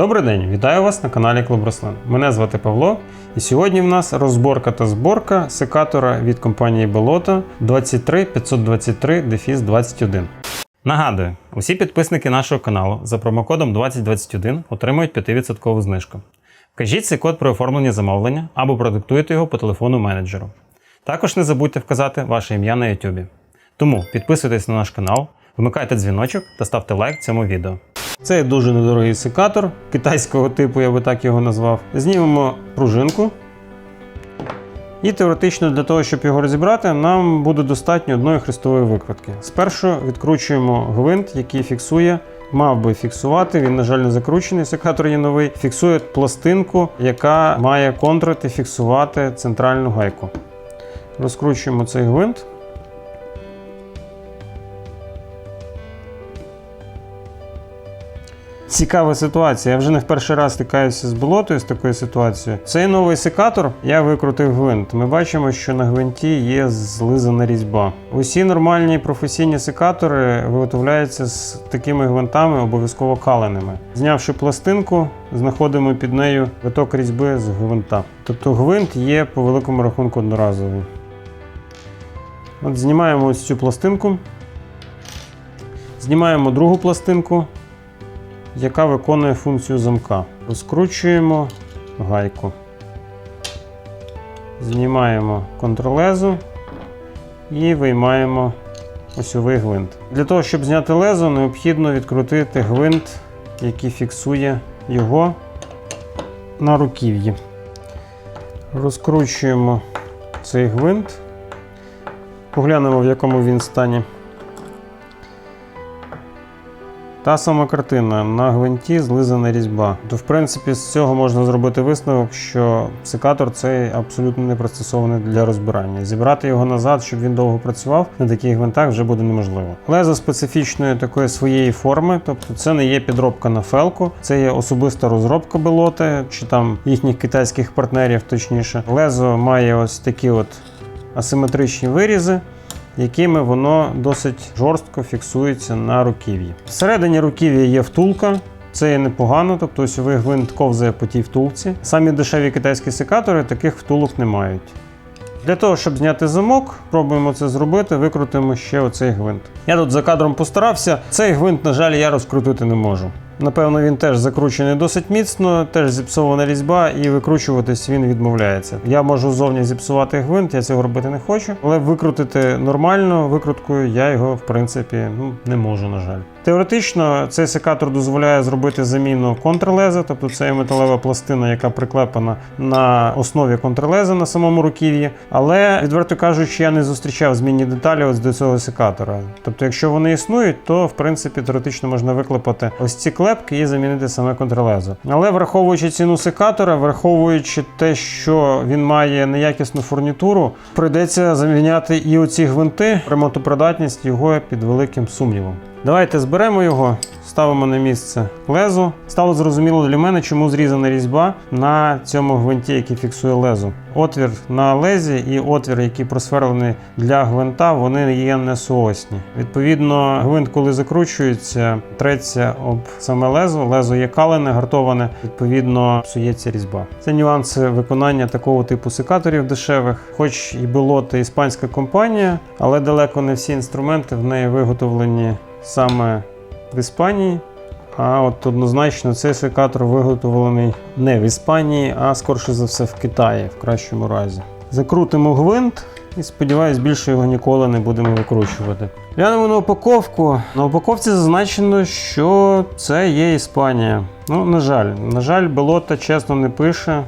Добрий день, вітаю вас на каналі Клуб Рослин. Мене звати Павло, і сьогодні в нас розборка та зборка секатора від компанії Болото 23523 21 Нагадую, усі підписники нашого каналу за промокодом 2021 отримують 5% знижку. Вкажіть цей код при оформленні замовлення або продиктуйте його по телефону менеджеру. Також не забудьте вказати ваше ім'я на YouTube. Тому підписуйтесь на наш канал, вмикайте дзвіночок та ставте лайк цьому відео. Це дуже недорогий секатор китайського типу, я би так його назвав. Знімемо пружинку. І теоретично для того, щоб його розібрати, нам буде достатньо одної хрестової викрутки. Спершу відкручуємо гвинт, який фіксує, мав би фіксувати, він, на жаль, не закручений, секатор є новий. Фіксує пластинку, яка має контрити, фіксувати центральну гайку. Розкручуємо цей гвинт. Цікава ситуація. Я вже не в перший раз стикаюся з болотою з такою ситуацією. Цей новий секатор я викрутив гвинт. Ми бачимо, що на гвинті є злизана різьба. Усі нормальні професійні секатори виготовляються з такими гвинтами, обов'язково каленими. Знявши пластинку, знаходимо під нею виток різьби з гвинта. Тобто гвинт є по великому рахунку одноразовий. От знімаємо ось цю пластинку. Знімаємо другу пластинку яка виконує функцію замка. Розкручуємо гайку. Знімаємо контролезу і виймаємо осьовий гвинт. Для того, щоб зняти лезо, необхідно відкрутити гвинт, який фіксує його на руків'ї. Розкручуємо цей гвинт, поглянемо, в якому він стані. Та сама картина на гвинті злизана різьба. То, в принципі, з цього можна зробити висновок, що секатор цей абсолютно не пристосований для розбирання. Зібрати його назад, щоб він довго працював, на таких гвинтах вже буде неможливо. Лезо специфічної такої своєї форми, тобто це не є підробка на фелку, це є особиста розробка белоти чи там їхніх китайських партнерів, точніше. Лезо має ось такі от асиметричні вирізи якими воно досить жорстко фіксується на руків'ї. Всередині руків'я є втулка. Це є непогано, тобто осьовий гвинт ковзає по тій втулці. Самі дешеві китайські секатори таких втулок не мають. Для того, щоб зняти замок, пробуємо це зробити, викрутимо ще оцей гвинт. Я тут за кадром постарався. Цей гвинт, на жаль, я розкрутити не можу. Напевно, він теж закручений досить міцно, теж зіпсована різьба, і викручуватись він відмовляється. Я можу зовні зіпсувати гвинт, я цього робити не хочу, але викрутити нормально викруткою я його, в принципі, ну, не можу, на жаль. Теоретично цей секатор дозволяє зробити заміну контрлеза, тобто це металева пластина, яка приклепана на основі контрлеза на самому руків'ї. Але, відверто кажучи, я не зустрічав змінні деталі ось до цього секатора. Тобто, якщо вони існують, то в принципі теоретично можна виклепати ось ці клепки і замінити саме контрлезо. Але враховуючи ціну секатора, враховуючи те, що він має неякісну фурнітуру, прийдеться заміняти і оці гвинти. Ремонтопридатність його під великим сумнівом. Давайте зберемо його, ставимо на місце лезо. Стало зрозуміло для мене, чому зрізана різьба на цьому гвинті, який фіксує лезо. Отвір на лезі і отвір, який просверлений для гвинта, вони є несуосні. Відповідно, гвинт, коли закручується, треться об саме лезо. Лезо є калене, гартоване, відповідно, псується різьба. Це нюанси виконання такого типу секаторів дешевих, хоч і Белота іспанська компанія, але далеко не всі інструменти в неї виготовлені саме в Іспанії. А от однозначно цей секатор виготовлений не в Іспанії, а скорше за все в Китаї, в кращому разі. Закрутимо гвинт і сподіваюсь, більше його ніколи не будемо викручувати. Глянемо на упаковку. На упаковці зазначено, що це є Іспанія. Ну, на жаль, на жаль, Белота чесно не пише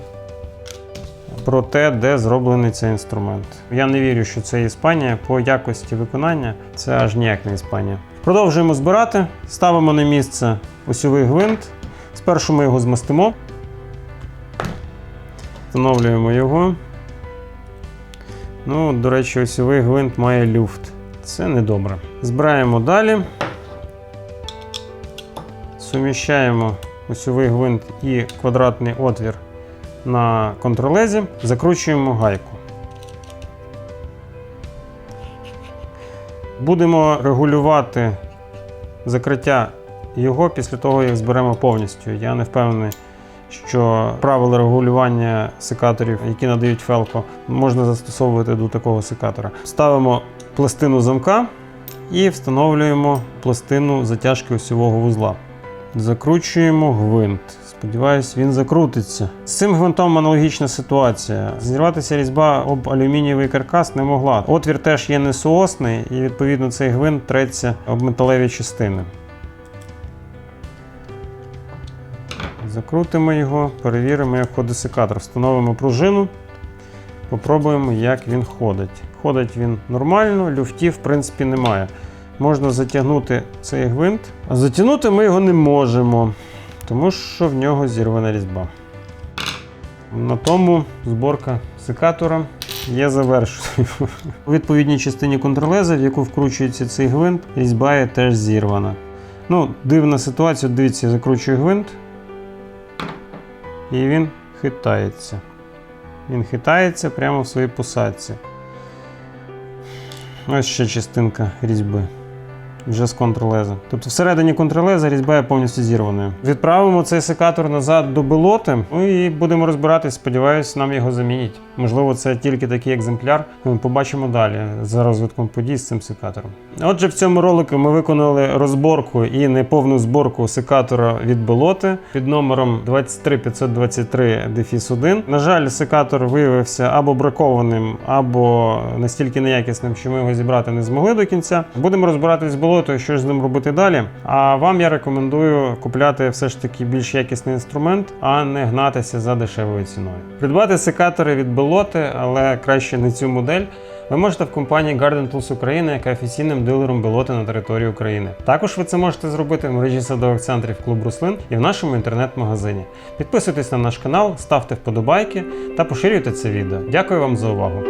про те, де зроблений цей інструмент. Я не вірю, що це Іспанія по якості виконання. Це аж ніяк не Іспанія. Продовжуємо збирати, ставимо на місце осьовий гвинт. Спершу ми його змастимо, встановлюємо його. Ну, До речі, осьовий гвинт має люфт. Це недобре. Збираємо далі. Суміщаємо осьовий гвинт і квадратний отвір на контролезі, закручуємо гайку. Будемо регулювати закриття його після того, як зберемо повністю. Я не впевнений, що правила регулювання секаторів, які надають фелко, можна застосовувати до такого секатора. Ставимо пластину замка і встановлюємо пластину затяжки осьового вузла. Закручуємо гвинт. Сподіваюсь, він закрутиться. З цим гвинтом аналогічна ситуація. Зірватися різьба об алюмінієвий каркас не могла. Отвір теж є несуосний, і відповідно цей гвинт треться об металеві частини. Закрутимо його, перевіримо, як ходить секатор. Встановимо пружину, попробуємо, як він ходить. Ходить він нормально, люфтів в принципі немає. Можна затягнути цей гвинт, а затягнути ми його не можемо, тому що в нього зірвана різьба. На тому зборка секатора є завершеною. У відповідній частині контролеза, в яку вкручується цей гвинт, різьба є теж зірвана. Ну, дивна ситуація, дивіться, я закручую гвинт, і він хитається. Він хитається прямо в своїй посадці. Ось ще частинка різьби. Вже з контролеза. Тобто всередині контролеза різьба є повністю зірваною. Відправимо цей секатор назад до белоти, ну і будемо розбиратись. Сподіваюсь, нам його замінять. Можливо, це тільки такий екземпляр. Ми побачимо далі за розвитком подій з цим секатором. Отже, в цьому ролику ми виконали розборку і неповну зборку секатора від белоти під номером 23523 1 На жаль, секатор виявився або бракованим, або настільки неякісним, що ми його зібрати не змогли до кінця. Будемо розбиратись з болотою, що з ним робити далі. А вам я рекомендую купляти все ж таки більш якісний інструмент, а не гнатися за дешевою ціною. Придбати секатори від Белоти, але краще не цю модель. Ви можете в компанії Garden Tools Україна, яка офіційним дилером Белоти на території України. Також ви це можете зробити в мережі садових центрів Клуб Руслин і в нашому інтернет-магазині. Підписуйтесь на наш канал, ставте вподобайки та поширюйте це відео. Дякую вам за увагу.